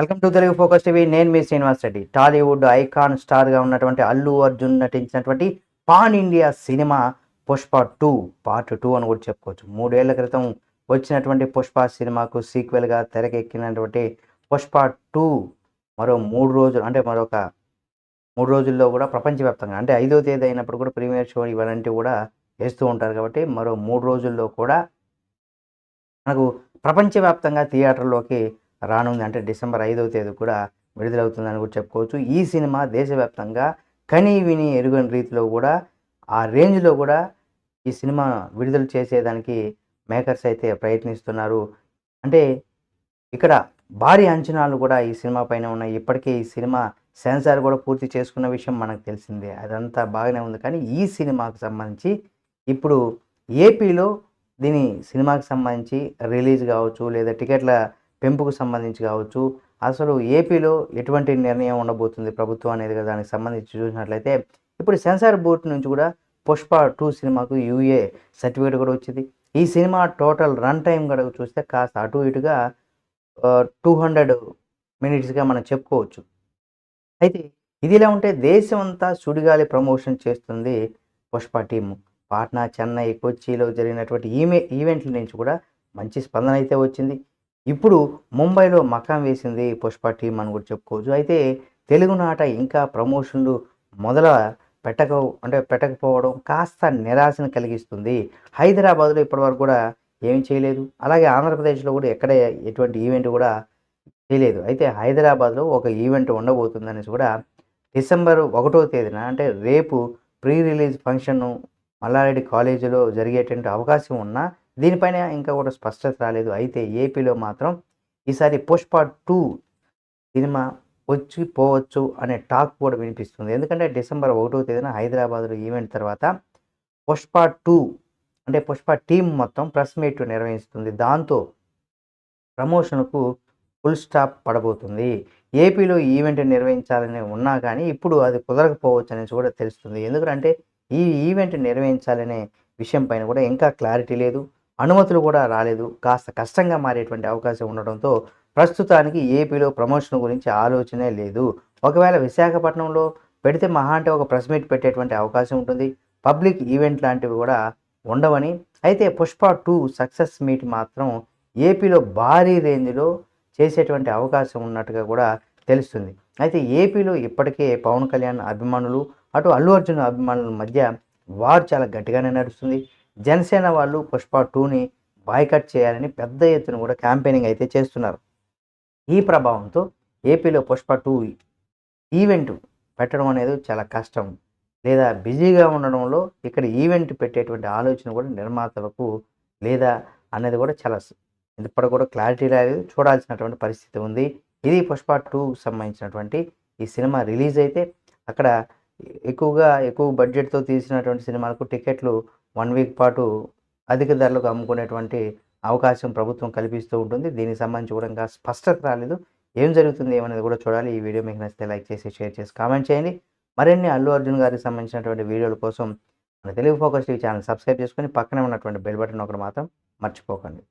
Welcome to Telugu focus TV. నేను మీ Srinivas Reddy. Tollywood icon స్టార్గా ఉన్నటువంటి అల్లు అర్జున్ నటించినటువంటి pan India cinema Pushpa two part two అని కూడా చెప్పుకోవచ్చు. మూడేళ్ళ క్రితం వచ్చినటువంటి పుష్ప సినిమాకు సీక్వెల్గా తెరకెక్కినటువంటి పుష్ప టూ మరో మూడు రోజులు అంటే మరొక మూడు రోజుల్లో కూడా ప్రపంచవ్యాప్తంగా అంటే ఐదో తేదీ అయినప్పుడు కూడా ప్రీమియర్ షో ఇవన్నీ కూడా వేస్తూ ఉంటారు కాబట్టి మరో మూడు రోజుల్లో కూడా మనకు ప్రపంచవ్యాప్తంగా థియేటర్లోకి రానుంది. అంటే డిసెంబర్ ఐదవ తేదీ కూడా విడుదలవుతుందని కూడా చెప్పుకోవచ్చు. ఈ సినిమా దేశవ్యాప్తంగా కని విని ఎరుగని రీతిలో కూడా ఆ రేంజ్లో కూడా ఈ సినిమా విడుదల చేసేదానికి మేకర్స్ అయితే ప్రయత్నిస్తున్నారు. అంటే ఇక్కడ భారీ అంచనాలు కూడా ఈ సినిమా పైన ఉన్నాయి. ఇప్పటికే ఈ సినిమా సెన్సార్ కూడా పూర్తి చేసుకున్న విషయం మనకు తెలిసిందే. అదంతా బాగానే ఉంది. కానీ ఈ సినిమాకు సంబంధించి ఇప్పుడు ఏపీలో దీని సినిమాకి సంబంధించి రిలీజ్ కావచ్చు లేదా టికెట్ల పెంపుకు సంబంధించి కావచ్చు. అసలు ఏపీలో ఎటువంటి నిర్ణయం ఉండబోతుంది ప్రభుత్వం అనేది కదా దానికి సంబంధించి చూసినట్లయితే. ఇప్పుడు సెన్సార్ బోర్డు నుంచి కూడా పుష్ప టూ సినిమాకు యూఏ సర్టిఫికేట్ కూడా వచ్చింది. ఈ సినిమా టోటల్ రన్ టైం కూడా చూస్తే కాస్త అటు ఇటుగా టూ హండ్రెడ్ మినిట్స్గా మనం చెప్పుకోవచ్చు. అయితే ఇది ఇలా ఉంటే దేశం అంతా సుడిగాలి ప్రమోషన్ చేస్తుంది పుష్ప టీము. పాట్నా చెన్నై కొచ్చిలో జరిగినటువంటి ఈమె ఈవెంట్ల నుంచి కూడా మంచి స్పందన అయితే వచ్చింది. ఇప్పుడు ముంబైలో మకాం వేసింది పుష్ప టీం అని కూడా చెప్పుకోవచ్చు. అయితే తెలుగునాట ఇంకా ప్రమోషన్లు మొదల పెట్టక అంటే పెట్టకపోవడం కాస్త నిరాశను కలిగిస్తుంది. హైదరాబాద్లో ఇప్పటివరకు కూడా ఏమి చేయలేదు. అలాగే ఆంధ్రప్రదేశ్లో కూడా ఎక్కడ ఎటువంటి ఈవెంట్ కూడా చేయలేదు. అయితే హైదరాబాద్లో ఒక ఈవెంట్ ఉండబోతుందనేసి కూడా డిసెంబర్ ఒకటో తేదీన అంటే రేపు ప్రీ రిలీజ్ ఫంక్షన్ మల్లారెడ్డి కాలేజీలో జరిగేటువంటి అవకాశం ఉన్నా దీనిపైన ఇంకా కూడా స్పష్టత రాలేదు. అయితే ఏపీలో మాత్రం ఈసారి పుష్ప టూ సినిమా వచ్చి పోవచ్చు అనే టాక్ కూడా వినిపిస్తుంది. ఎందుకంటే డిసెంబర్ ఒకటో తేదీన హైదరాబాద్లో ఈవెంట్ తర్వాత పుష్ప టూ అంటే పుష్ప టీం మొత్తం ప్రెస్ మీట్ నిర్వహిస్తుంది. దాంతో ప్రమోషన్కు ఫుల్ స్టాప్ పడబోతుంది. ఏపీలో ఈవెంట్ నిర్వహించాలని ఉన్నా కానీ ఇప్పుడు అది కుదరకపోవచ్చు అనేసి కూడా తెలుస్తుంది. ఎందుకంటే ఈ ఈవెంట్ నిర్వహించాలనే విషయం పైన కూడా ఇంకా క్లారిటీ లేదు. అనుమతులు కూడా రాలేదు. కాస్త కష్టంగా మారేటువంటి అవకాశం ఉండడంతో ప్రస్తుతానికి ఏపీలో ప్రమోషన్ గురించి ఆలోచనే లేదు. ఒకవేళ విశాఖపట్నంలో పెడితే మహా అంటే ఒక ప్రెస్ మీట్ పెట్టేటువంటి అవకాశం ఉంటుంది. పబ్లిక్ ఈవెంట్ లాంటివి కూడా ఉండవని. అయితే పుష్ప టూ సక్సెస్ మీట్ మాత్రం ఏపీలో భారీ రేంజ్లో చేసేటువంటి అవకాశం ఉన్నట్టుగా కూడా తెలుస్తుంది. అయితే ఏపీలో ఇప్పటికే పవన్ కళ్యాణ్ అభిమానులు అటు అల్లు అర్జున్ అభిమానుల మధ్య వారు చాలా గట్టిగానే నడుస్తుంది. జనసేన వాళ్ళు పుష్ప టూని బాయ్కట్ చేయాలని పెద్ద ఎత్తున కూడా క్యాంపెయినింగ్ అయితే చేస్తున్నారు. ఈ ప్రభావంతో ఏపీలో పుష్ప టూ ఈవెంట్ పెట్టడం అనేది చాలా కష్టం. లేదా బిజీగా ఉండడంలో ఇక్కడ ఈవెంట్ పెట్టేటువంటి ఆలోచన కూడా నిర్మాతలకు లేదా అనేది కూడా చాలా ఇప్పటి కూడా క్లారిటీ రాలేదు. చూడాల్సినటువంటి పరిస్థితి ఉంది. ఇది పుష్ప టూ సంబంధించినటువంటి ఈ సినిమా రిలీజ్ అయితే అక్కడ ఎక్కువగా ఎక్కువ బడ్జెట్తో తీసినటువంటి సినిమాలకు టికెట్లు వన్ వీక్ పాటు అధిక ధరలకు అమ్ముకునేటువంటి అవకాశం ప్రభుత్వం కల్పిస్తూ ఉంటుంది. దీనికి సంబంధించి కూడా ఇంకా స్పష్టత రాలేదు. ఏం జరుగుతుంది ఏమనేది కూడా చూడాలి. ఈ వీడియో మీకు నచ్చితే లైక్ చేసి షేర్ చేసి కామెంట్ చేయండి. మరిన్ని అల్లు అర్జున్ గారికి సంబంధించినటువంటి వీడియోల కోసం మన Telugu focus TV channel subscribe చేసుకొని పక్కనే ఉన్నటువంటి బెల్ బటన్ ఒకటి మాత్రం మర్చిపోకండి.